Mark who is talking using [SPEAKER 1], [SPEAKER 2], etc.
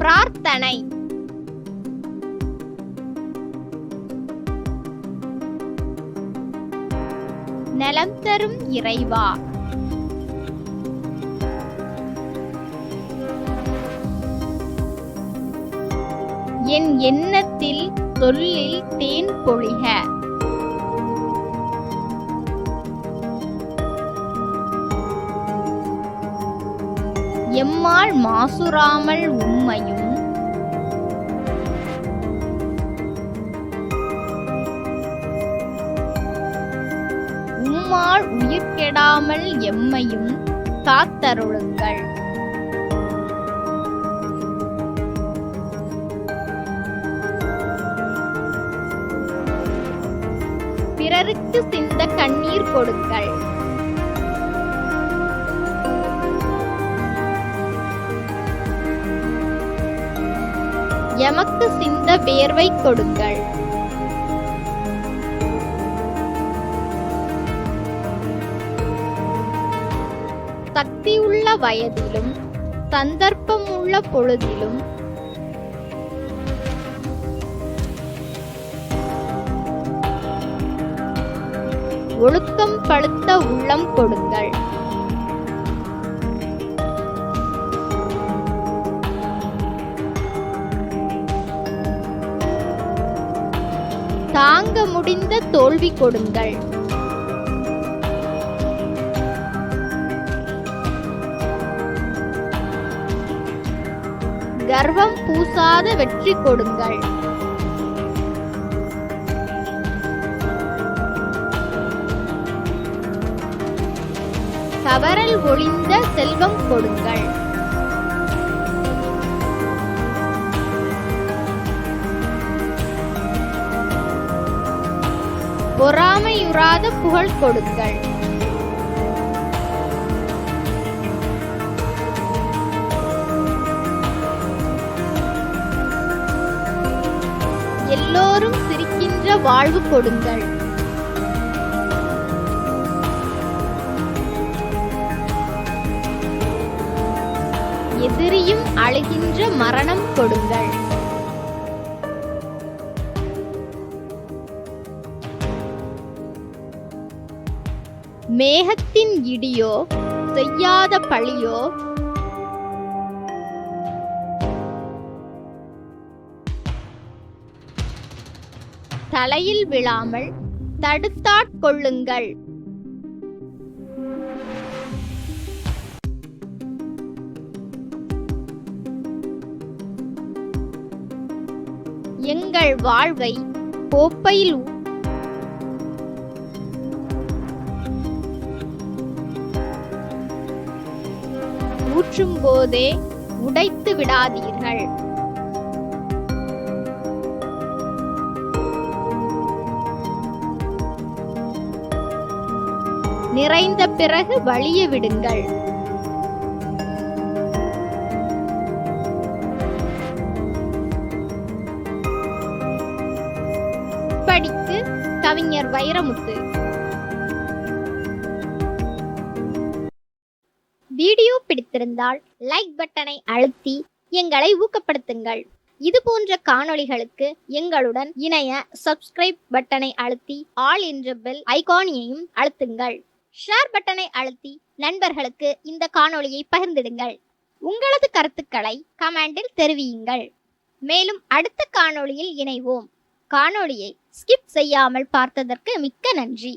[SPEAKER 1] பிரார்த்தனை. நலம் தரும் இறைவா. என் எண்ணத்தில் தொல்லில் தேன் பொழிக. எம்மாள் மாசுராமல் உம்மையும். உம்மாள் உயிர் கெடாமல் எம்மையும் காத்தருளுங்கள். பிறருக்கு சிந்த கண்ணீர் கொடுங்கள். எமக்கு சிந்த வேர்வை கொடுங்கள். சக்தியுள்ள வயதிலும் சந்தர்ப்பம் உள்ள பொழுதிலும் ஒழுக்கம் பழுத்த உள்ளம் கொடுங்கள். தாங்க முடிந்த தோல்வி கொடுங்கள். கர்வம் பூசாத வெற்றி கொடுங்கள். தவறல் ஒளிந்த செல்வம் கொடுங்கள். பொறாமையுறாத புகழ் கொடுங்கள். எல்லோரும் சிரிக்கின்ற வாழ்வு கொடுங்கள். எதிரியும் அழுகின்ற மரணம் கொடுங்கள். மேகத்தின் இடியோ செய்யாத பழியோ? தலையில் விழாமல் தடுத்தாட்கொள்ளுங்கள் எங்கள் வாழ்வை கோப்பையில் ஊற்றும் போதே உடைத்து விடாதீர்கள். நிறைந்த பிறகு வழிய விடுங்கள். படித்து கவிஞர் வைரமுத்து. வீடியோ பிடித்திருந்தால் லைக் பட்டனை அழுத்தி எங்களை ஊக்கப்படுத்துங்கள். இது போன்ற காணொளிகளுக்கு எங்களுடன் இணைய சப்ஸ்கிரைப் பட்டனை அழுத்தி ஆல் என்ற பெல் ஐகானியையும் அழுத்துங்கள். ஷேர் பட்டனை அழுத்தி நண்பர்களுக்கு இந்த காணொளியை பகிர்ந்திடுங்கள். உங்களது கருத்துக்களை கமெண்டில் தெரிவியுங்கள். மேலும் அடுத்த காணொளியில் இணைவோம். காணொளியை ஸ்கிப் செய்யாமல் பார்த்ததற்கு மிக்க நன்றி.